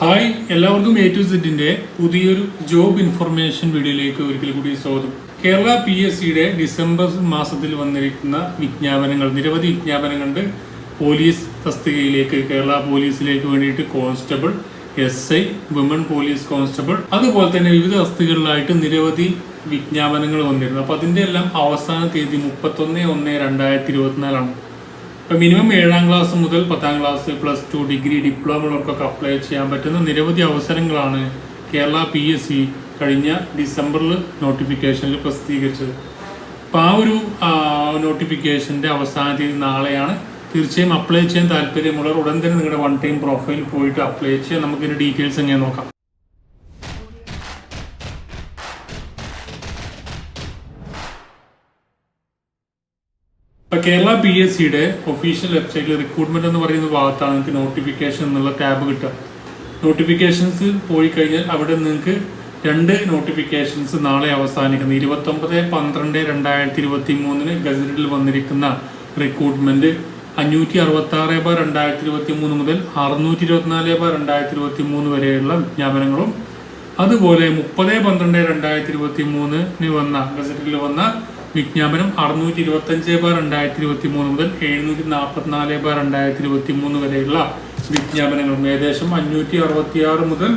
Hi എല്ലാവർക്കും A to സെറ്റിന്റെ പുതിയൊരു ജോബ് ഇൻഫർമേഷൻ വീഡിയോയിലേക്ക് ഒരിക്കൽ കൂടി സ്വാഗതം. കേരള പി എസ് സിയുടെ ഡിസംബർ മാസത്തിൽ വന്നിരിക്കുന്ന വിജ്ഞാപനങ്ങൾ നിരവധി വിജ്ഞാപനങ്ങളുണ്ട്. പോലീസ് തസ്തികയിലേക്ക് കേരള പോലീസിലേക്ക് വേണ്ടിയിട്ട് constable S I women police constable അതുപോലെ തന്നെ വിവിധ തസ്തികളിലായിട്ട് നിരവധി വിജ്ഞാപനങ്ങൾ വന്നിരുന്നു. അപ്പൊ അതിന്റെ എല്ലാം അവസാന തീയതി മുപ്പത്തൊന്ന് ഒന്ന് രണ്ടായിരത്തി ഇരുപത്തിനാലാണ്. ഇപ്പൊ മിനിമം ഏഴാം ക്ലാസ് മുതൽ പത്താം class plus two degree diploma apply ചെയ്യാൻ പറ്റുന്ന നിരവധി അവസരങ്ങളാണ് കേരള പി എസ് സി കഴിഞ്ഞ ഡിസംബറിൽ നോട്ടിഫിക്കേഷനിൽ പ്രസിദ്ധീകരിച്ചത്. അപ്പോൾ ആ ഒരു നോട്ടിഫിക്കേഷന്റെ അവസാന തീയതി നാളെയാണ്. തീർച്ചയായും അപ്ലൈ ചെയ്യാൻ താല്പര്യമുള്ളവർ ഉടൻ തന്നെ നിങ്ങളുടെ വൺ ടൈം പ്രൊഫൈൽ പോയിട്ട് അപ്ലൈ ചെയ്യാൻ നമുക്കിതിന്റെ ഡീറ്റെയിൽസ് എങ്ങനെ നോക്കാം. ഇപ്പൊ കേരള പി എസ് സിയുടെ ഒഫീഷ്യൽ വെബ്സൈറ്റിൽ റിക്രൂട്ട്മെന്റ് എന്ന് പറയുന്ന ഭാഗത്താണ് നിങ്ങൾക്ക് നോട്ടിഫിക്കേഷൻ എന്നുള്ള ടാബ് കിട്ടുക. നോട്ടിഫിക്കേഷൻസ് പോയി കഴിഞ്ഞാൽ അവിടെ നിങ്ങൾക്ക് രണ്ട് നോട്ടിഫിക്കേഷൻസ് നാളെ അവസാനിക്കുന്ന ഇരുപത്തൊമ്പത് പന്ത്രണ്ട് രണ്ടായിരത്തി ഇരുപത്തി മൂന്നിന് ഗസറ്റിൽ വന്നിരിക്കുന്ന റിക്രൂട്ട്മെന്റ് അഞ്ഞൂറ്റി അറുപത്തി ആറ് ബാർ രണ്ടായിരത്തി ഇരുപത്തി മൂന്ന് മുതൽ അറുന്നൂറ്റി ഇരുപത്തിനാല് ബാർ രണ്ടായിരത്തി ഇരുപത്തി മൂന്ന് വരെയുള്ള വിജ്ഞാപനങ്ങളും അതുപോലെ മുപ്പത് പന്ത്രണ്ട് രണ്ടായിരത്തി ഇരുപത്തി മൂന്നിന് വന്ന ഗസറ്റിൽ വന്ന വിജ്ഞാപനം അറുന്നൂറ്റി ഇരുപത്തി അഞ്ച് ബാർ രണ്ടായിരത്തി ഇരുപത്തി മൂന്ന് മുതൽ എഴുന്നൂറ്റി നാൽപ്പത്തിനാല് ബാർ രണ്ടായിരത്തി ഇരുപത്തി മൂന്ന് വരെയുള്ള വിജ്ഞാപനങ്ങളും ഏകദേശം അഞ്ഞൂറ്റി അറുപത്തി ആറ് മുതൽ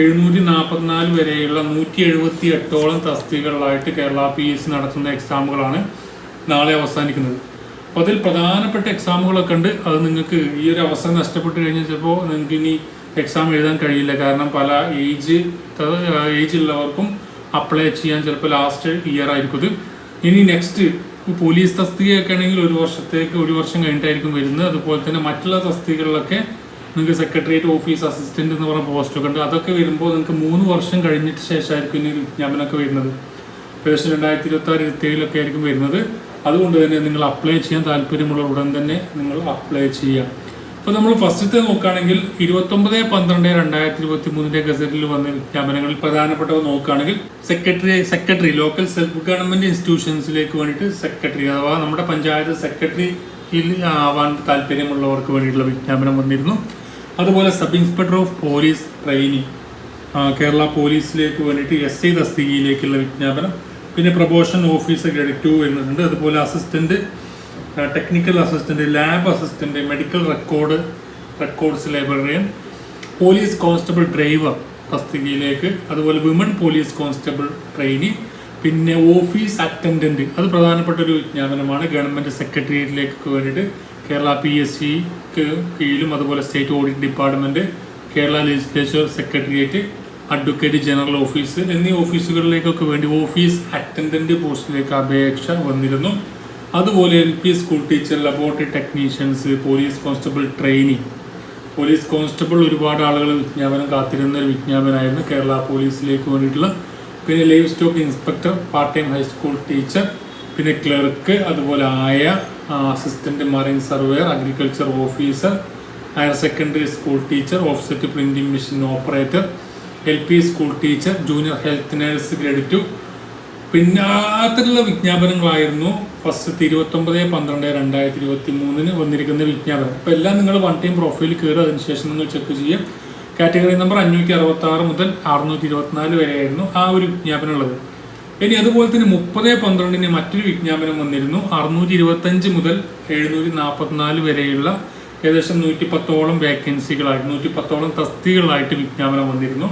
എഴുന്നൂറ്റി നാൽപ്പത്തിനാല് വരെയുള്ള നൂറ്റി എഴുപത്തി എട്ടോളം തസ്തികകളായിട്ട് കേരള പി എസ് സി നടത്തുന്ന എക്സാമുകളാണ് നാളെ അവസാനിക്കുന്നത്. അപ്പോൾ അതിൽ പ്രധാനപ്പെട്ട എക്സാമുകളൊക്കെ ഉണ്ട് അത് നിങ്ങൾക്ക് ഈ ഒരു അവസരം നഷ്ടപ്പെട്ട് കഴിഞ്ഞാൽ ചിലപ്പോൾ നിങ്ങൾക്ക് ഇനി എക്സാം എഴുതാൻ കഴിയില്ല. കാരണം പല ഏജ് ഏജ് ഉള്ളവർക്കും അപ്ലൈ ചെയ്യാൻ ചിലപ്പോൾ ലാസ്റ്റ് ഇയർ ആയിരിക്കും ഇനി നെക്സ്റ്റ് പോലീസ് തസ്തികയൊക്കെ ആണെങ്കിൽ ഒരു വർഷത്തേക്ക് ഒരു വർഷം കഴിഞ്ഞിട്ടായിരിക്കും വരുന്നത്. അതുപോലെ തന്നെ മറ്റുള്ള തസ്തികകളിലൊക്കെ നിങ്ങൾക്ക് സെക്രട്ടേറിയറ്റ് ഓഫീസ് അസിസ്റ്റന്റ് എന്ന് പറഞ്ഞ പോസ്റ്റൊക്കെ ഉണ്ട്. അതൊക്കെ വരുമ്പോൾ നിങ്ങൾക്ക് മൂന്ന് വർഷം കഴിഞ്ഞിട്ട് ശേഷമായിരിക്കും ഇനി വിജ്ഞാപനമൊക്കെ വരുന്നത്. ഏകദേശം രണ്ടായിരത്തി ഇരുപത്തി ആറ് ഇരുപത്തേഴിലൊക്കെ ആയിരിക്കും വരുന്നത്. അതുകൊണ്ട് തന്നെ നിങ്ങൾ അപ്ലൈ ചെയ്യാൻ താല്പര്യമുള്ള ഉടൻ തന്നെ നിങ്ങൾ അപ്ലൈ ചെയ്യാം അപ്പോൾ നമ്മൾ ഫസ്റ്റത്തെ നോക്കുകയാണെങ്കിൽ ഇരുപത്തൊമ്പത് പന്ത്രണ്ട് രണ്ടായിരത്തി ഇരുപത്തി മൂന്നിന്റെ ഗസറ്റിൽ വന്ന വിജ്ഞാപനങ്ങളിൽ പ്രധാനപ്പെട്ടവ നോക്കുകയാണെങ്കിൽ secretary secretary local self government ഇൻസ്റ്റിറ്റ്യൂഷൻസിലേക്ക് വേണ്ടിയിട്ട് സെക്രട്ടറി അഥവാ നമ്മുടെ പഞ്ചായത്ത് സെക്രട്ടറിയിൽ ആവാൻ താല്പര്യമുള്ളവർക്ക് വേണ്ടിയിട്ടുള്ള വിജ്ഞാപനം വന്നിരുന്നു. അതുപോലെ sub inspector of police trainee Kerala പോലീസിലേക്ക് വേണ്ടിയിട്ട് എസ് ഐ തസ്തികയിലേക്കുള്ള വിജ്ഞാപനം പിന്നെ പ്രൊബോഷൻ ഓഫീസർ ഗ്രേഡ് ടു വരുന്നുണ്ട്. അതുപോലെ assistant technical assistant lab assistant medical record records librarian police constable driver തസ്തികയിലേക്ക് അതുപോലെ വിമൺ പോലീസ് കോൺസ്റ്റബിൾ ട്രെയിനി പിന്നെ ഓഫീസ് അറ്റൻഡന്റ് അത് പ്രധാനപ്പെട്ട ഒരു വിജ്ഞാപനമാണ്. ഗവൺമെന്റ് സെക്രട്ടേറിയറ്റിലേക്ക് വേണ്ടിയിട്ട് കേരള പി എസ് സിക്ക് കീഴിലും അതുപോലെ state audit department Kerala legislature secretariat advocate general office എന്നീ ഓഫീസുകളിലേക്കൊക്കെ വേണ്ടി ഓഫീസ് അറ്റൻഡന്റ് പോസ്റ്റിലേക്ക് അപേക്ഷ വന്നിരുന്നു. അതുപോലെ L P school teacher laboratory technicians police constable training police constable ഒരുപാട് ആളുകൾ വിജ്ഞാപനം കാത്തിരുന്ന ഒരു വിജ്ഞാപനമായിരുന്നു കേരള പോലീസിലേക്ക് വേണ്ടിയിട്ടുള്ള. പിന്നെ livestock inspector part time high school teacher പിന്നെ ക്ലർക്ക് അതുപോലെ ആയ assistant marine surveyor agriculture officer higher secondary school teacher offset printing machine operator L P school teacher junior health nurse grade two പിന്നെ അത്തരത്തിലുള്ള വിജ്ഞാപനങ്ങളായിരുന്നു ഫസ്റ്റ് ഇരുപത്തൊമ്പത് പന്ത്രണ്ട് രണ്ടായിരത്തി ഇരുപത്തി മൂന്നിന് വന്നിരിക്കുന്ന വിജ്ഞാപനം. അപ്പോൾ എല്ലാം നിങ്ങൾ വൺ ടൈം പ്രൊഫൈൽ കയറി അതിനുശേഷം നിങ്ങൾ ചെക്ക് ചെയ്യുക കാറ്റഗറി നമ്പർ അഞ്ഞൂറ്റി അറുപത്തി ആറ് മുതൽ അറുന്നൂറ്റി ഇരുപത്തിനാല് വരെയായിരുന്നു ആ ഒരു വിജ്ഞാപനം ഉള്ളത്. ഇനി അതുപോലെ തന്നെ മുപ്പത് പന്ത്രണ്ടിന് മറ്റൊരു വിജ്ഞാപനം വന്നിരുന്നു. അറുന്നൂറ്റി ഇരുപത്തഞ്ച് മുതൽ എഴുന്നൂറ്റി നാൽപ്പത്തിനാല് വരെയുള്ള ഏകദേശം നൂറ്റി പത്തോളം വേക്കൻസികളായിട്ട് നൂറ്റി പത്തോളം തസ്തികളായിട്ട് വിജ്ഞാപനം വന്നിരുന്നു.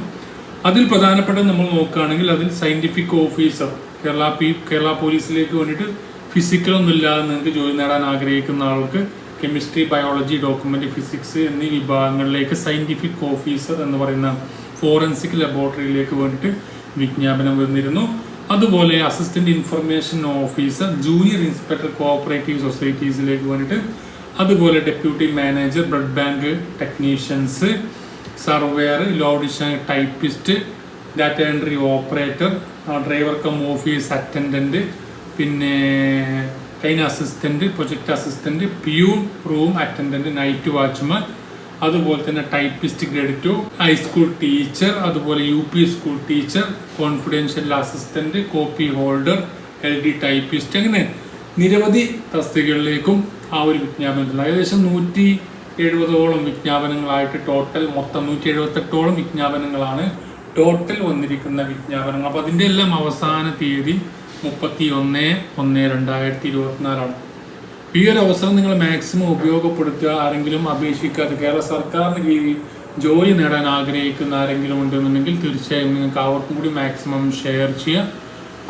അതിൽ പ്രധാനപ്പെട്ട നമ്മൾ നോക്കുകയാണെങ്കിൽ അതിൽ scientific officer Kerala P Kerala പോലീസിലേക്ക് വേണ്ടിയിട്ട് ഫിസിക്കലൊന്നും ഇല്ലാതെ നിങ്ങൾക്ക് ജോലി നേടാൻ ആഗ്രഹിക്കുന്ന ആൾക്ക് കെമിസ്ട്രി ബയോളജി ഡോക്യുമെന്റ് ഫിസിക്സ് എന്നീ വിഭാഗങ്ങളിലേക്ക് സയന്റിഫിക് ഓഫീസർ എന്ന് പറയുന്ന ഫോറൻസിക് ലബോറട്ടറിയിലേക്ക് വേണ്ടിയിട്ട് വിജ്ഞാപനം വന്നിരുന്നു. അതുപോലെ assistant information officer junior inspector cooperative സൊസൈറ്റീസിലേക്ക് വേണ്ടിയിട്ട് അതുപോലെ deputy manager blood bank technicians surveyor ലോഡിഷൻ typist data entry operator driver cum office attendant പിന്നെ Kine assistant project assistant peon room attendant night watchman അതുപോലെ തന്നെ typist grade high school teacher അതുപോലെ U P school teacher confidential assistant copy holder L D typist അങ്ങനെ നിരവധി തസ്തികകളിലേക്കും ആ ഒരു വിജ്ഞാപനത്തിൽ ഏകദേശം നൂറ്റി എഴുപതോളം വിജ്ഞാപനങ്ങളായിട്ട് ടോട്ടൽ മൊത്തം നൂറ്റി എഴുപത്തെട്ടോളം വിജ്ഞാപനങ്ങളാണ് ടോട്ടൽ വന്നിരിക്കുന്ന വിജ്ഞാപനങ്ങൾ. അപ്പോൾ അതിന്റെ എല്ലാം അവസാന തീയതി മുപ്പത്തി ഒന്ന് ഒന്ന് രണ്ടായിരത്തി ഇരുപത്തിനാലാണ് ഈ ഒരു അവസരം നിങ്ങൾ മാക്സിമം ഉപയോഗപ്പെടുത്തുക ആരെങ്കിലും അപേക്ഷിക്കാതെ കേരള സർക്കാരിന് കീഴിൽ ജോലി നേടാൻ ആഗ്രഹിക്കുന്ന ആരെങ്കിലും ഉണ്ടെന്നുണ്ടെങ്കിൽ തീർച്ചയായും നിങ്ങൾക്ക് അവർക്കും കൂടി മാക്സിമം ഷെയർ ചെയ്യുക.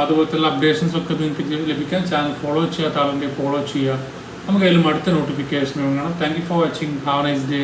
അതുപോലത്തെ അപ്ഡേഷൻസ് ഒക്കെ നിങ്ങൾക്ക് ലഭിക്കാൻ ചാനൽ ഫോളോ ചെയ്യാത്ത ആളുണ്ടെങ്കിൽ ഫോളോ ചെയ്യുക. നമുക്ക് അതിലും അടുത്ത നോട്ടിഫിക്കേഷൻ വേണം. Thank you for watching have nice day